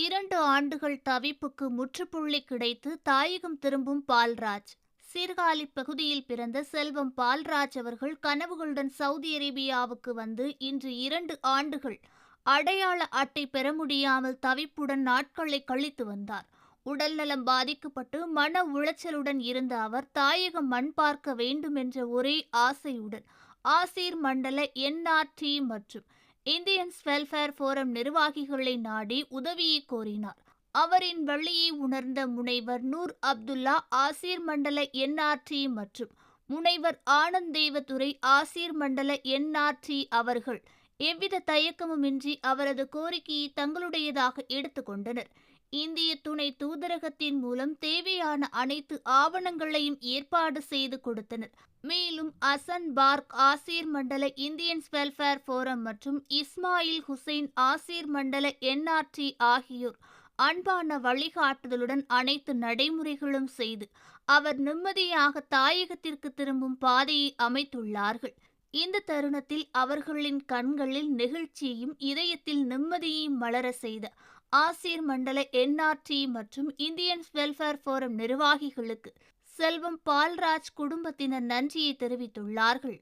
இரண்டு ஆண்டுகள் தவிப்புக்கு முற்றுப்புள்ளி கிடைத்து தாயகம் திரும்பும் பால்ராஜ். சீர்காழி பகுதியில் பிறந்த செல்வம் பால்ராஜ் அவர்கள் கனவுகளுடன் சவுதி அரேபியாவுக்கு வந்து இன்று இரண்டு ஆண்டுகள் அடையாள அட்டை பெற முடியாமல் தவிப்புடன் நாட்களை கழித்து வந்தார். உடல்நலம் பாதிக்கப்பட்டு மன உளைச்சலுடன் இருந்த அவர் தாயகம் மண் பார்க்க வேண்டும் என்ற ஒரே ஆசையுடன் ஆசீர் மண்டல என்ஆர்டி மற்றும் இந்தியன்ஸ் வெல்ஃபேர் ஃபோரம் நிர்வாகிகளை நாடி உதவியை கோரினார். அவரின் வழியை உணர்ந்த முனைவர் நூர் அப்துல்லா ஆசீர் மண்டல என்ஆர்டி மற்றும் முனைவர் ஆனந்த் தேவதுரை ஆசீர் மண்டல என்ஆர்டி அவர்கள் எவ்வித தயக்கமுமின்றி அவரது கோரிக்கையை தங்களுடையதாக எடுத்துக்கொண்டனர் இந்திய துணை தூதரகத்தின் மூலம் தேவையான அனைத்து ஆவணங்களையும் ஏற்பாடு செய்து கொடுத்தனர். மேலும் அசன் பார்க் ஆசீர் மண்டல இந்தியன்ஸ் வெல்ஃபேர் ஃபோரம் மற்றும் இஸ்மாயில் ஹுசைன் ஆசீர் மண்டல என்ஆர்டி ஆகியோர் அன்பான வழிகாட்டுதலுடன் அனைத்து நடைமுறைகளும் செய்து அவர் நிம்மதியாக தாயகத்திற்கு திரும்பும் பாதையை அமைத்துள்ளார்கள். இந்த தருணத்தில் அவர்களின் கண்களில் நெகிழ்ச்சியையும் இதயத்தில் நிம்மதியையும் மலர செய்த ஆசீர் மண்டல என்ஆர்டி மற்றும் இந்தியன் வெல்ஃபேர் ஃபோரம் நிர்வாகிகளுக்கு செல்வம் பால்ராஜ் குடும்பத்தினர் நன்றியை தெரிவித்துள்ளார்கள்.